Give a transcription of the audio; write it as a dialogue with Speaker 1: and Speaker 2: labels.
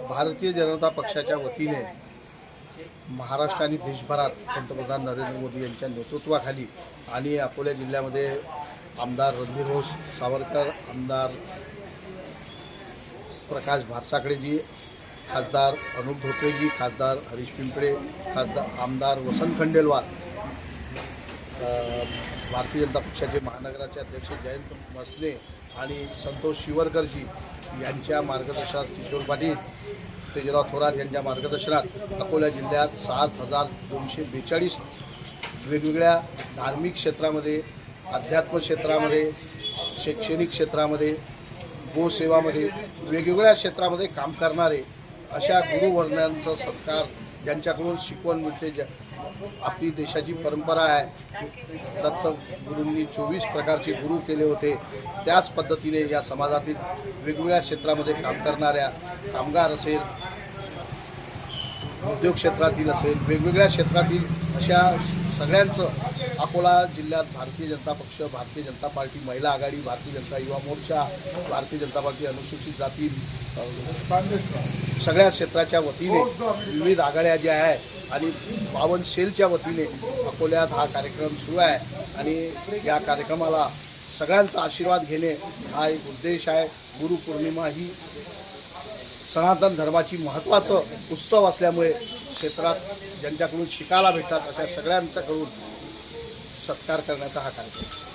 Speaker 1: भारतीय जनता पक्षाच्या वतीने महाराष्ट्र आणि देशभरात पंतप्रधान नरेंद्र मोदी यांच्या नेतृत्वाखाली आणि अकोला जिल्ह्यामध्ये आमदार रणधीरघोष सावरकर आमदार प्रकाश भारसाकडेजी खासदार अनुप धोत्रेजी खासदार हरीश पिंपळे खासदार आमदार वसंत खंडेलवाल भारतीय जनता पक्षाचे महानगराचे अध्यक्ष जयंत मसने आणि संतोष शिवरकरजी यांच्या मार्गदर्शनात किशोर पाटील तेजराव थोरात यांच्या मार्गदर्शनात अकोला जिल्ह्यात सात हजार दोनशे बेचाळीस वेगवेगळ्या धार्मिक क्षेत्रामध्ये अध्यात्म क्षेत्रामध्ये शैक्षणिक क्षेत्रामध्ये गोसेवामध्ये वेगवेगळ्या क्षेत्रामध्ये काम करणारे अशा गुरुवर्णांचा सत्कार ज्यांच्याकडून शिकवण मिळते ज्या आपली देशाची परंपरा आहे. दत्त गुरूंनी चोवीस प्रकारचे गुरु केले होते. त्याच पद्धतीने या समाजातील वेगवेगळ्या क्षेत्रामध्ये काम करणाऱ्या कामगार असेल उद्योग क्षेत्रातील असेल वेगवेगळ्या क्षेत्रातील अशा सगळ्यांचं अकोला जिल्ह्यात भारतीय जनता पक्ष भारतीय जनता पार्टी महिला आघाडी भारतीय जनता युवा मोर्चा भारतीय जनता पार्टी अनुसूचित जाती सगळ्या क्षेत्राच्या वतीने विविध आघाड्या ज्या आहे आणि बावन सेलच्या वतीने अकोल्यात हा कार्यक्रम सुरू आहे. आणि या कार्यक्रमाला सगळ्यांचा आशीर्वाद घेणे हा एक उद्देश आहे. गुरुपौर्णिमा ही सनातन धर्माची महत्त्वाचं उत्सव असल्यामुळे क्षेत्रात ज्यांच्याकडून शिकायला भेटतात अशा सगळ्यांच्याकडून सत्कार करण्याचा हा कार्यक्रम.